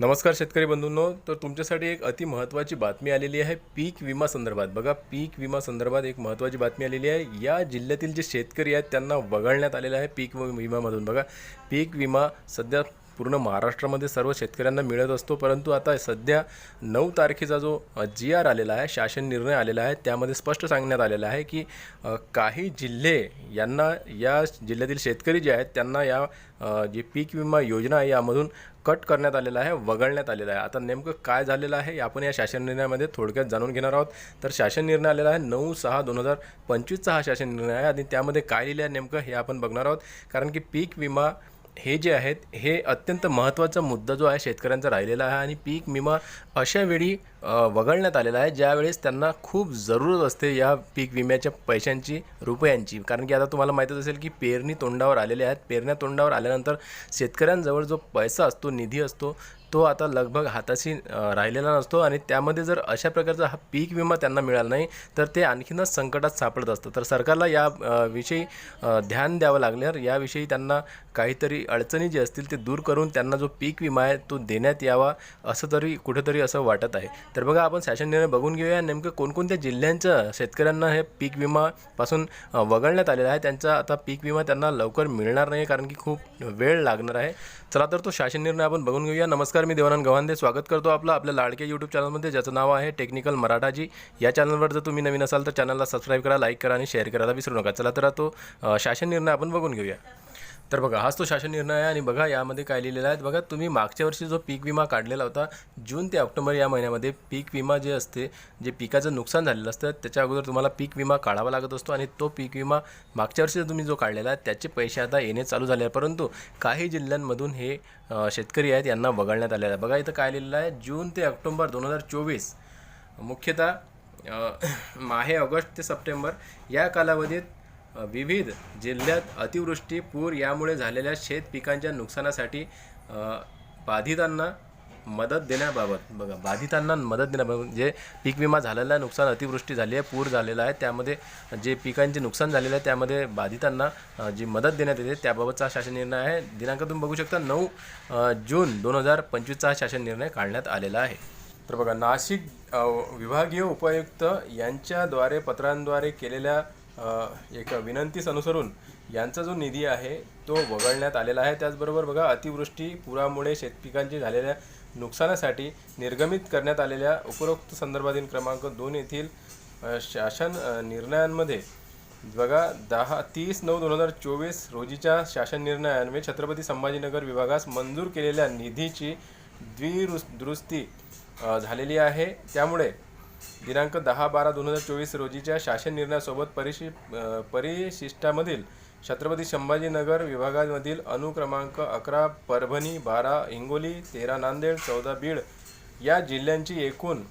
नमस्कार शेतकरी बंधूंनो तर तुमच्यासाठी एक अति महत्त्वाची बातमी आलेली आहे पीक विमा संदर्भात. बघा पीक विमा संदर्भात एक महत्त्वाची बातमी आलेली आहे. या जिल्ह्यातील जे शेतकरी आहेत त्यांना वगळण्यात आलेलं आहे पीक वि- विमामधून. बघा पीक विमा सध्या पूर्ण महाराष्ट्रामध्ये सर्व शेतकऱ्यांना मिळत असतो. परंतु आता सध्या नऊ तारखेचा जो जी आर आलेला आहे शासन निर्णय आलेला आहे त्यामध्ये स्पष्ट सांगण्यात आलेलं आहे की काही जिल्हे यांना या जिल्ह्यातील शेतकरी जे आहेत त्यांना या जी पीक विमा योजना आहे यामधून कट करण्यात आलेला आहे वगळण्यात आलेलं आहे. आता नेमकं काय झालेलं आहे हे आपण या शासन निर्णयामध्ये थोडक्यात जाणून घेणार आहोत. तर शासन निर्णय आलेला आहे नऊ सहा दोन हजार पंचवीसचा हा शासन निर्णय आहे आणि त्यामध्ये काय लिहिलं आहे नेमकं हे आपण बघणार आहोत. कारण की पीक विमा हे जे आहेत हे अत्यंत महत्त्वाचा मुद्दा जो आहे शेतकऱ्यांचा राहिलेला आहे आणि पीक विमा अशा वेळी वगळण्यात आलेला आहे. ज्यावेळेस त्यांना खूप जरूरत असते या पीक विम्याच्या पैशांची रुपयांची. कारण की आता तुम्हाला माहीतच असेल की पेरणी तोंडावर आलेले आहेत. पेरण्या तोंडावर आल्यानंतर शेतकऱ्यांजवळ जो पैसा असतो निधी असतो तो आता लगभग हाताशी राहिलेला नसतो आणि त्यामध्ये जर अशा प्रकारचा हा पीक विमा त्यांना मिळाला नाही तर ते आणखीनच संकटात सापडत असतं तर सरकारला या विषयी ध्यान द्यावं लागणार याविषयी त्यांना काहीतरी अडचणी जे असतील ते दूर करून त्यांना जो पीक विमा आहे तो देण्यात यावा असं तरी कुठेतरी असं वाटत आहे. तर बघा आपण शासन निर्णय बघून घेऊया. नेमकं कोणकोणत्या जिल्ह्यांचं शेतकऱ्यांना हे पीक विमापासून वगळण्यात आलेलं आहे? त्यांचा आता पीक विमा त्यांना लवकर मिळणार नाही कारण की खूप वेळ लागणार आहे. चला तर तो शासन निर्णय आपण बघून घेऊया. नमस्कार मी देवानंद गव्हांदे. स्वागत करतो आपलं आपल्या लाडके यूट्यूब चॅनलमध्ये ज्याचं नाव आहे टेक्निकल मराठाजी या चॅनलवर जर तुम्ही नवीन असाल तर चॅनलला सबस्क्राईब करा लाईक करा आणि शेअर करायला विसरू नका. चला तर तो शासन निर्णय आपण बघून घेऊया. तर बघा हाच तो शासन निर्णय आहे आणि बघा यामध्ये काय लिहिलेलं आहे. बघा तुम्ही मागच्या वर्षी जो पीक विमा काढलेला होता जून ते ऑक्टोबर या महिन्यामध्ये पीक विमा जे असते जे पिकाचं नुकसान झालेलं असतं त्याच्या अगोदर तुम्हाला पीक विमा काढावा लागत असतो आणि तो पीक विमा मागच्या वर्षी तुम्ही जो काढलेला आहे त्याचे पैसे आता येणे चालू झाले आहे. परंतु काही जिल्ह्यांमधून हे शेतकरी आहेत यांना वगळण्यात आलेलं आहे. बघा इथं काय लिहिलेलं आहे जून ते ऑक्टोबर दोन हजार चोवीस मुख्यतः माहे ऑगस्ट ते सप्टेंबर या कालावधीत विविध जिल्ह्यात अतिवृष्टी पूर यामुळे झालेल्या शेत पिकांच्या नुकसानासाठी बाधितांना मदत देण्याबाबत बघा बाधितांना मदत देण्याबाबत जे पीक विमा झालेला आहे नुकसान अतिवृष्टी झाली आहे पूर झालेला आहे त्यामध्ये जे पिकांचे नुकसान झालेलं आहे त्यामध्ये बाधितांना जी मदत देण्यात येते त्याबाबतचा शासन निर्णय आहे. दिनांक तुम्ही बघू शकता नऊ जून दोन हजार पंचवीसचा हा शासन निर्णय काढण्यात आलेला आहे. तर बघा नाशिक विभागीय उपायुक्त यांच्याद्वारे पत्रांद्वारे केलेल्या एक विनंतीस अनुसरून यांचा जो निधी आहे तो वगळण्यात आलेला आहे. त्याचबरोबर बघा अतिवृष्टी पुरामुळे शेतपिकांची झालेल्या नुकसानासाठी निर्गमित करण्यात आलेल्या उपरोक्त संदर्भातील क्रमांक दोन येथील शासन निर्णयांमध्ये बघा दहा तीस नऊ दोन हजार चोवीस रोजीच्या शासन निर्णयान्वये छत्रपती संभाजीनगर विभागास मंजूर केलेल्या निधीची द्विरु दुरुस्ती झालेली आहे. त्यामुळे दिनांक दहा बारा दोन हजार चोवीस रोजीच्या शासन निर्णयासोबत परिशि परिशिष्टामधील छत्रपती संभाजीनगर विभागामधील अनुक्रमांक अकरा परभणी बारा हिंगोली तेरा नांदेड चौदा बीड या जिल्ह्यांची एकूण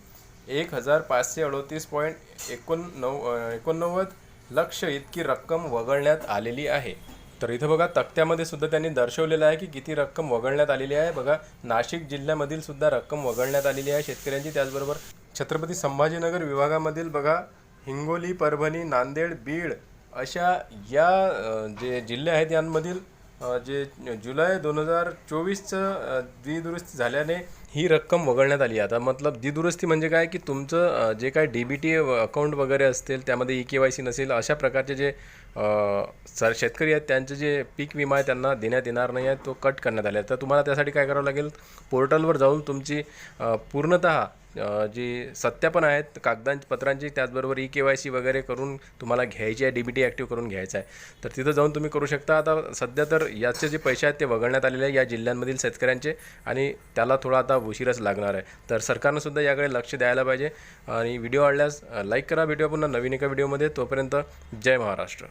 एक हजार पाचशे अडोतीस पॉईंट एकोणनव एकोणनव्वद लक्ष इतकी रक्कम वगळण्यात आलेली आहे. तर इथं बघा तक्त्यामध्ये सुद्धा त्यांनी दर्शवलेलं आहे की किती रक्कम वगळण्यात आलेली आहे. बघा नाशिक जिल्ह्यामधील सुद्धा रक्कम वगळण्यात आलेली आहे शेतकऱ्यांची. त्याचबरोबर छत्रपती संभाजीनगर विभागामधील बघा हिंगोली परभणी नांदेड बीड अशा या जे जिल्हे आहेत यांमधील जे जुलै दोन हजार चोवीसचं द्विदुरुस्ती झाल्याने ही रक्कम वगळण्यात आली. आता मतलब द्विदुरुस्ती म्हणजे काय? की तुमचं जे काय डी बी टी अकाउंट वगैरे असतील त्यामध्ये ई के वाय सी नसेल अशा प्रकारचे जे सर शेतकरी आहेत त्यांचे जे पीक विमा आहे त्यांना देण्यात येणार नाही आहे तो कट करण्यात आला आहे. तर तुम्हाला त्यासाठी काय करावं लागेल? पोर्टलवर जाऊन तुमची पूर्णतः जी जी सत्यापन आहेत कागदांची पत्रांची त्याचबरोबर ई के वाय सी वगैरे करून तुम्हाला घ्यायची आहे डी बी टी ॲक्टिव्ह करून घ्यायचं आहे. तर तिथं जाऊन तुम्ही करू शकता. आता सध्या तर याचे जे पैसे आहेत ते वगळण्यात आलेले आहे या जिल्ह्यांमधील शेतकऱ्यांचे आणि त्याला थोडा आता उशीरच लागणार आहे. तर सरकारनंसुद्धा याकडे लक्ष द्यायला पाहिजे आणि व्हिडिओ आवडल्यास लाईक करा. व्हिडिओ पुन्हा नवीन एका व्हिडिओमध्ये. तोपर्यंत जय महाराष्ट्र.